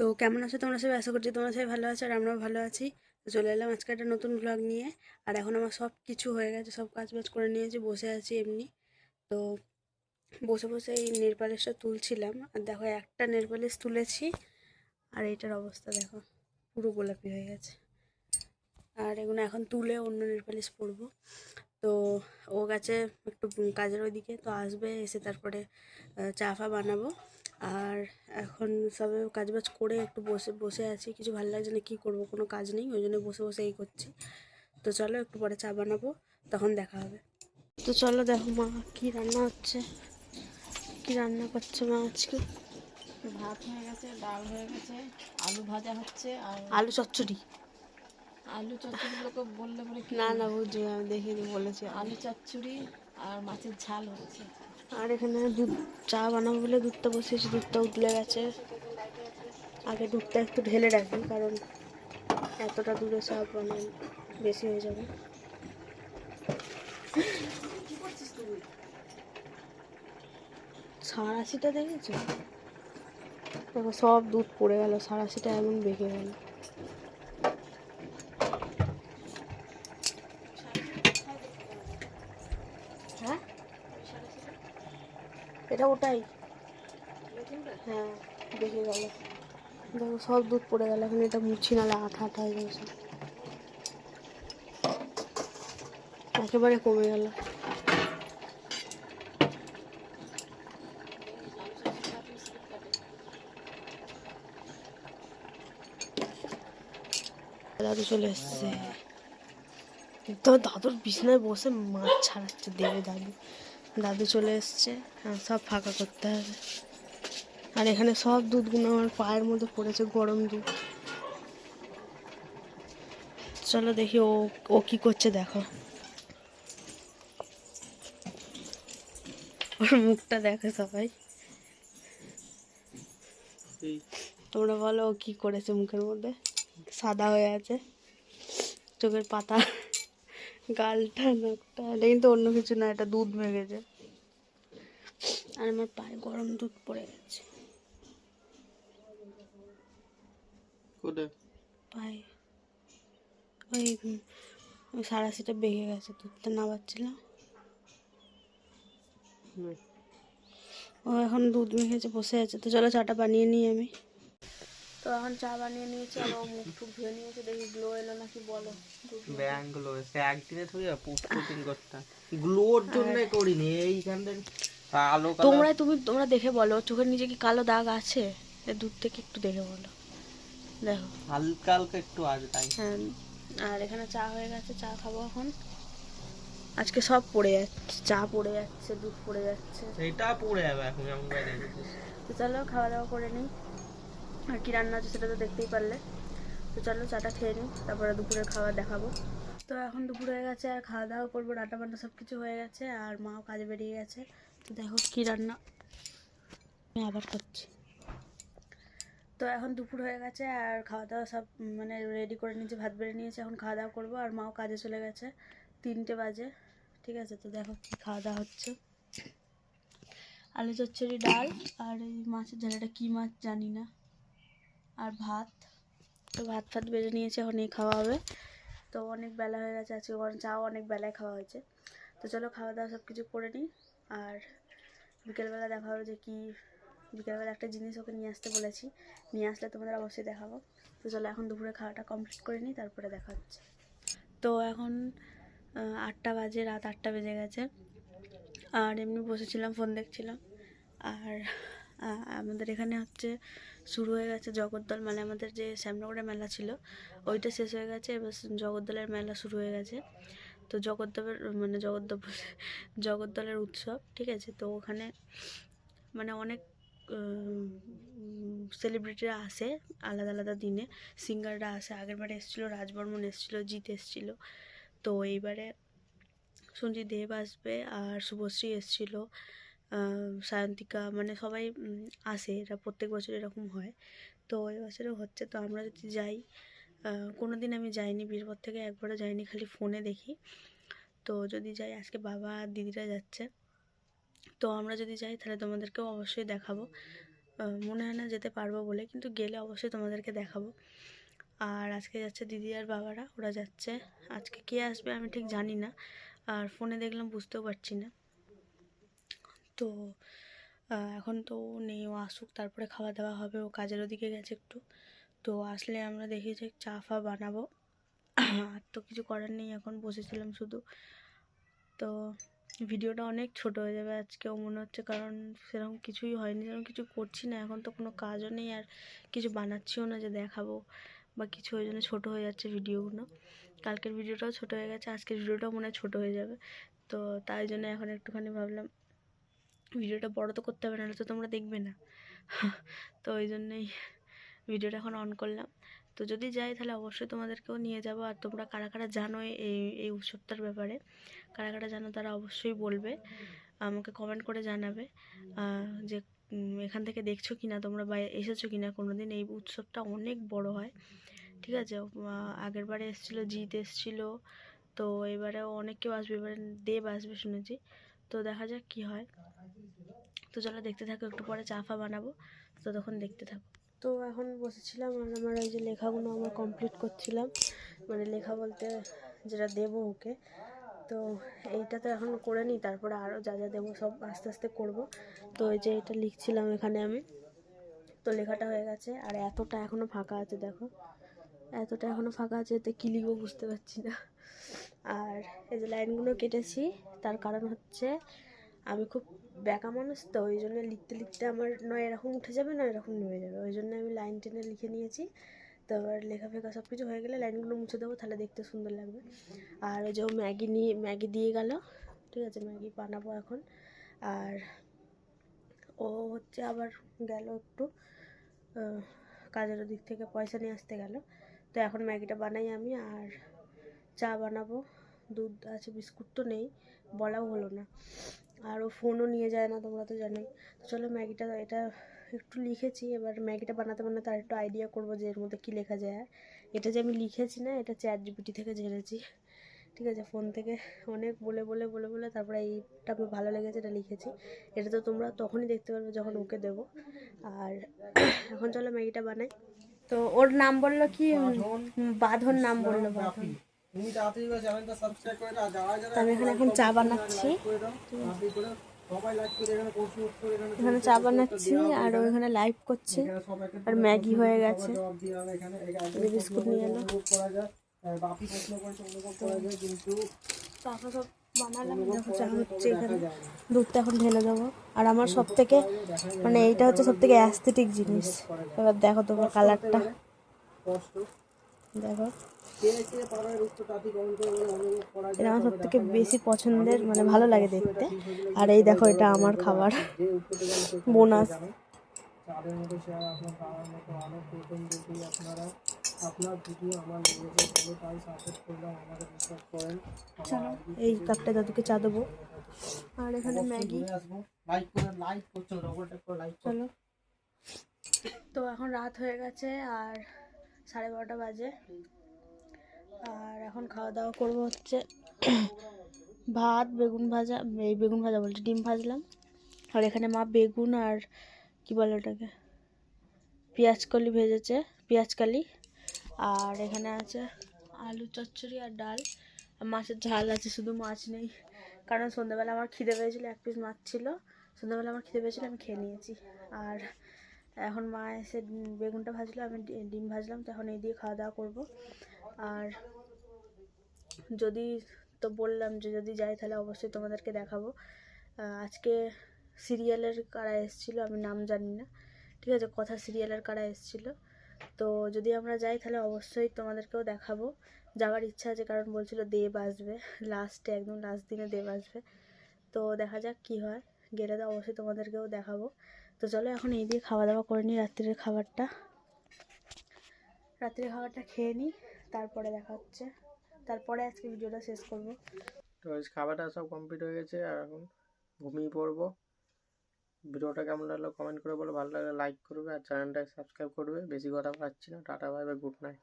তো কেমন আছো? তোমরা সবাই? আশা করছি তোমরা সবাই ভালো আছো আর আমরাও ভালো আছি। চলে এলাম আজকে একটা নতুন ব্লগ নিয়ে। আর এখন আমার সব কিছু হয়ে গেছে, সব কাজ বাজ করে নিয়েছি, বসে আছি এমনি। তো বসে বসে এই নেলপালিশটা তুলছিলাম। আর দেখো, একটা নেলপালিশ তুলেছি। আর এটার অবস্থা দেখো, পুরো গোলাপি হয়ে গেছে। আর এগুলো এখন তুলে অন্য নেলপালিশ পরবো। তো ও গেছে একটু কাজের ওইদিকে, তো আসবে, এসে তারপরে চা ফা বানাবো। আর এখন সবে কাজবাজ করে একটু বসে বসে আছি। কিছু ভালো লাগছে না কী করব? কোনো কাজ নেই ওই জন্য বসে বসে এই করছি। তো চলো একটু পরে চা বানাবো তখন দেখা হবে। তো চলো দেখো মা কী রান্না হচ্ছে? কী রান্না করছে মা আজকে? ভাত হয়ে গেছে ডাল হয়ে গেছে আলু ভাজা হচ্ছে আর আলু চচ্চড়ি। আলু চচ্চড়িগুলোকে বললে বলে না না বুঝছি আমি দেখিনি বলেছি। আলু চচ্চড়ি আর মাছের ঝাল হচ্ছে। আর এখানে দুধ, চা বানাবো বলে দুধটা বসিয়েছি, দুধটা উঠলে গেছে। আগে দুধটা একটু ঢেলে রাখি কারণ এতটা দূরে চা বানাই বেশি হয়ে যাবে। সাঁড়াশিটা দেখেছ? দেখো, সব দুধ পড়ে গেল সাঁড়াশিটা এমন বেঁকে গেল হ্যাঁ এটা ওটাই। হ্যাঁ দেখে গেল। দেখো, সব দুধ পড়ে গেল, এখন এটা মুছি নালে আঠা আঠা হয়ে গেছে একেবারে কমে গেল। দাদু চলে এসছে। দাদুর বিছানায় বসে মাছ ছাড়াচ্ছে, দেবে দাদু। দাদু চলে এসছে। হ্যাঁ সব ফাঁকা করতে হবে। আর এখানে সব দুধগুলো আমার পায়ের মধ্যে পড়েছে গরম দুধ। চলো দেখি ও ও কি করছে দেখো। ওর মুখটা দেখো সবাই। তোমরা বলো ও কি করেছে মুখের মধ্যে? সাদা হয়ে আছে। চোখের পাতা। গালটা নাকটা এটা কিন্তু অন্য কিছু না এটা দুধ ভেঙেছে। আর আমার পায়ে গরম দুধ পড়ে গেছে। পায়ে। ওই ওই সারাশিটা বেঁকে গেছে দুধটা নামাচ্ছিলাম। ও এখন দুধ মেখেছে বসে আছে। তো চলো চাটা বানিয়ে নিই আমি। তো এখন চা বানিয়ে নিয়েছি আর মুখ টুক ধুয়ে নিয়েছে দেখি গ্লো এলো নাকি বলো। ব্যায়ামগুলো সে একদিনে থুই করতাম গ্লোর জন্য করিনি এইখান থেকে আলো তোমরা তুমি তোমরা দেখে বলো চোখের নিচে কি কালো দাগ আছে? দূর থেকে একটু দেখে বলো। দেখো। হালকা হালকা একটু আছে তাই। হ্যাঁ আর এখানে চা হয়ে গেছে চা খাব এখন। আজকে সব পড়ে যাচ্ছে চা পড়ে যাচ্ছে দুধ পড়ে যাচ্ছে। সেটা পড়ে যাবে এখন করে তো চলো খাওয়া দাওয়া করে নিই। আর কী রান্না আছে সেটা তো দেখতেই পারলে। তো চলো চাটা খেয়ে নিই, তারপরে দুপুরের খাবার দেখাবো। তো এখন দুপুর হয়ে গেছে, আর খাওয়া দাওয়া করব রান্না বান্না সব কিছু হয়ে গেছে, আর মাও কাজে বেরিয়ে গেছে। তো দেখো কী রান্না। আমি আবার করছি তো এখন দুপুর হয়ে গেছে, আর খাওয়া দাওয়া সব মানে রেডি করে নিয়েছি, ভাত বেড়ে নিয়েছে, এখন খাওয়া দাওয়া করব, আর মাও কাজে চলে গেছে তিনটে বাজে। ঠিক আছে, তো দেখো কী খাওয়া দাওয়া হচ্ছে। আলু চচ্চড়ি, ডাল, আর এই মাছের ঝালাটা কী মাছ জানি না। আর ভাত। তো ভাত ফাত বেড়ে নিয়েছে, এখন খাওয়া হবে। তো অনেক বেলা হয়ে গেছে আজকে, কারণ চাও অনেক বেলায় খাওয়া হয়েছে। তো চলো খাওয়া দাওয়া সব কিছু করে নিই। আর বিকেলবেলা দেখা হবে যে কী, বিকেলবেলা একটা জিনিস ওকে নিয়ে আসতে বলেছি। নিয়ে আসলে তোমাদের অবশ্যই দেখাবো। তো চলো এখন দুপুরে খাওয়াটা কমপ্লিট করে নিই, তারপরে দেখা হচ্ছে। তো এখন আটটা বাজে, রাত আটটা বেজে গেছে। আর এমনি বসেছিলাম ফোন দেখছিলাম। আর আমাদের এখানে হচ্ছে শুরু হয়ে গেছে জগদ্দল মানে আমাদের যে শ্যামনগরের মেলা ছিল, ওইটা শেষ হয়ে গেছে, এবার জগদ্দলের মেলা শুরু হয়ে গেছে। তো জগদ্দলের মানে জগদ্দল, জগদ্দলের উৎসব, ঠিক আছে? তো ওখানে মানে অনেক সেলিব্রিটিরা আসে, আলাদা আলাদা দিনে। সিঙ্গাররা আসে, আগের বারে এসেছিল, রাজবর্মন এসেছিল, জিৎ এসেছিল। তো এইবারে শুনছি দেব আসবে আর শুভশ্রী এসেছিল। সায়ন্তিকা মানে সবাই আসে এটা প্রত্যেক বছর এরকম হয়। তো এই বছরও হচ্ছে, তো আমরা যদি যাই কোনো দিন আমি যাইনি বীরভর থেকে একবারও যাইনি, খালি ফোনে দেখি। তো যদি যাই, আজকে বাবা আর দিদিরা যাচ্ছে, তো আমরা যদি যাই, তাহলে তোমাদেরকেও অবশ্যই দেখাবো। মনে হয় না যেতে পারব বলে, কিন্তু গেলে অবশ্যই তোমাদেরকে দেখাবো। আর আজকে যাচ্ছে দিদি আর বাবারা, ওরা যাচ্ছে। আজকে কে আসবে আমি ঠিক জানি না, আর ফোনে দেখলাম বুঝতেও পারছি না। তো এখন তো নেই, ও আসুক, তারপরে খাওয়া দাওয়া হবে, ও কাজের ওদিকে গেছে একটু। তো আসলে আমরা দেখি যে চা ফা বানাবো। আর তো কিছু করার নেই, এখন বসেছিলাম শুধু। তো ভিডিওটা অনেক ছোট হয়ে যাবে আজকেও মনে হচ্ছে, কারণ সেরকম কিছুই হয়নি, সেরকম কিছু করছি না। এখন তো কোনো কাজও নেই, আর কিছু বানাচ্ছিও না যে দেখাবো, বা কিছু ওই জন্য ছোটো হয়ে যাচ্ছে ভিডিওগুলো। কালকের ভিডিওটাও ছোটো হয়ে গেছে, আজকের ভিডিওটাও মনে হয় ছোটো হয়ে যাবে। তো তাই জন্য এখন একটুখানি ভাবলাম ভিডিওটা বড় তো করতে হবে, নাহলে তো তোমরা দেখবে না। তো ওই জন্যই ভিডিওটা এখন অন করলাম। তো যদি যাই, তাহলে অবশ্যই তোমাদেরকেও নিয়ে যাব। আর তোমরা কারা কারা জানো এই এই উৎসবটার ব্যাপারে, কারা কারা জানো তারা অবশ্যই বলবে, আমাকে কমেন্ট করে জানাবে। যে এখান থেকে দেখছ কি না তোমরা বা এসেছ কি না কোনো দিন এই উৎসবটা অনেক বড় হয়। ঠিক আছে? আগের বারে এসেছিল, জিৎ এসেছিল, তো এবারেও অনেক কেউ আসবে, এবারে দেব আসবে শুনেছি। তো দেখা যাক কি হয়। তো চলো দেখতে থাকো, একটু পরে চা ফা বানাবো। তো তখন দেখতে থাকো। তো এখন বসেছিলাম আর আমার ওই যে লেখাগুলো আমরা কমপ্লিট করছিলাম। মানে লেখা বলতে যেটা দেবো ওকে। তো এইটা তো এখন করে নিই, তারপরে আরও যা যা দেবো সব আস্তে আস্তে করব। তো এই যে এটা লিখছিলাম এখানে আমি। তো লেখাটা হয়ে গেছে। আর এতটা এখনও ফাঁকা আছে, দেখো। এতটা এখনও ফাঁকা আছে, এতে কী লিখব বুঝতে পারছি না। আর এই যে লাইনগুলো কেটেছি, তার কারণ হচ্ছে আমি খুব ব্যাকা মানুষ, তো ওই জন্য লিখতে লিখতে আমার নয় এরকম উঠে যাবে না এরকম নেমে যাবে। ওই জন্য আমি লাইন টেনে লিখে নিয়েছি। তো এবার লেখা ফেখা সব কিছু হয়ে গেলে লাইনগুলো মুছে দেবো, তাহলে দেখতে সুন্দর লাগবে। আর ওই যে ম্যাগি নিয়ে, ম্যাগি দিয়ে গেল, ঠিক আছে, ম্যাগি বানাবো এখন। আর ও হচ্ছে আবার গেল একটু কাজের দিক থেকে পয়সা নিয়ে আসতে গেল। তো এখন ম্যাগিটা বানাই আমি, আর চা বানাবো। দুধ আছে বিস্কুট তো নেই বলাও হলো না। আর ও ফোনও নিয়ে যায় না তোমরা তো জানোই। চলো ম্যাগিটা এটা একটু লিখেছি এবার ম্যাগিটা বানাতে বানাতে আর একটু আইডিয়া করব যে এর মধ্যে কী লেখা যায়। আর এটা যে আমি লিখেছি না এটা চ্যাট জিপিটি থেকে ঝেড়েছি। ঠিক আছে ফোন থেকে অনেক বলে বলে বলে বলে তারপরে এইটা আমার ভালো লেগেছে এটা লিখেছি। এটা তো তোমরা তখনই দেখতে পারবে যখন ওকে দেবো। আর এখন চলো ম্যাগিটা বানাই। তো ওর নাম বলল কি? বাঁধন। নাম বলল বাঁধন। আমি এখানে এখন চা বানাচ্ছি। এখানে চা বানাচ্ছি আর ও এখানে লাইভ করছে আর ম্যাগি হয়ে গেছে। বিস্কুট নিয়ে এলো। সব বানালাম চা হচ্ছে এখানে। দুধটা এখন ঢেলে দেবো। আর আমার সব থেকে মানে এইটা হচ্ছে সব থেকে অ্যাস্থেটিক জিনিস এবার দেখো তোমার কালারটা দেখো। এটা আমার সব থেকে বেশি পছন্দের মানে ভালো লাগে দেখতে। আর এই দেখো এটা আমার খাবার। বোনাস। তাদের মতো শেয়ার আপনার পাওয়ার মতো আরও প্রথম যদি আপনারা আপনার ভিডিও আমার লেগেছে ভালো তাই সাপোর্ট করলাম আমাদের বিশ্বাস করেন চলো এই কাপটা দাদুকে চা দেবো। আর এখানে ম্যাগি। লাইক করে লাইক করছ ডবল ট্যাপ করে লাইক চলো। তো এখন রাত হয়ে গেছে আর সাড়ে বারোটা বাজে। আর এখন খাওয়া দাওয়া করব হচ্ছে ভাত, বেগুন ভাজা, এই বেগুন ভাজা বলছি, ডিম ভাজলাম। আর এখানে মা বেগুন আর কি বলে ওটাকে? পেঁয়াজ কলি ভেজেছে, পেঁয়াজ কালি। আর এখানে আছে আলু চচ্চড়ি আর ডাল। মাছের ঝাল আছে, শুধু মাছ নেই। কারণ সন্ধ্যাবেলা আমার খিদে পেয়েছিলো, এক পিস মাছ ছিল। সন্ধ্যাবেলা আমার খিদে পেয়েছিলো, আমি খেয়ে নিয়েছি। আর এখন মা এসে বেগুনটা ভাজলো, আমি ডিম ভাজলাম, তো এখন এই দিয়ে খাওয়া দাওয়া করব। আর যদি তো বললাম যে যদি যাই তাহলে অবশ্যই তোমাদেরকে দেখাবো। আজকে সিরিয়ালের কারা এসেছিল আমি নাম জানি না। ঠিক আছে, কথা সিরিয়ালের কারা এসেছিল। তো যদি আমরা যাই তাহলে অবশ্যই তোমাদেরকেও দেখাবো। যাওয়ার ইচ্ছা আছে, কারণ বলছিল দেব আসবে। লাস্টে একদম লাস্ট দিনে দেব আসবে। তো দেখা যাক কি হয়। গেলে তো অবশ্যই তোমাদেরকেও দেখাবো। তো চলো এখন এই দিয়ে খাওয়া দাওয়া করে নিই রাত্রের খাবারটা। রাত্রের খাবারটা খেয়ে নিই, তারপরে দেখা হচ্ছে। তারপরে আজকে ভিডিওটা শেষ করব। তো খাবারটা সব কমপ্লিট হয়ে গেছে আর এখন ঘুমিয়ে পড়ব। ভিডিওটা কেমন লাগল কমেন্ট করে বলো, ভালো লাগলে লাইক করবে আর চ্যানেলটা সাবস্ক্রাইব করবে। বেশি কথা পাচ্ছি না, tata bye bye good night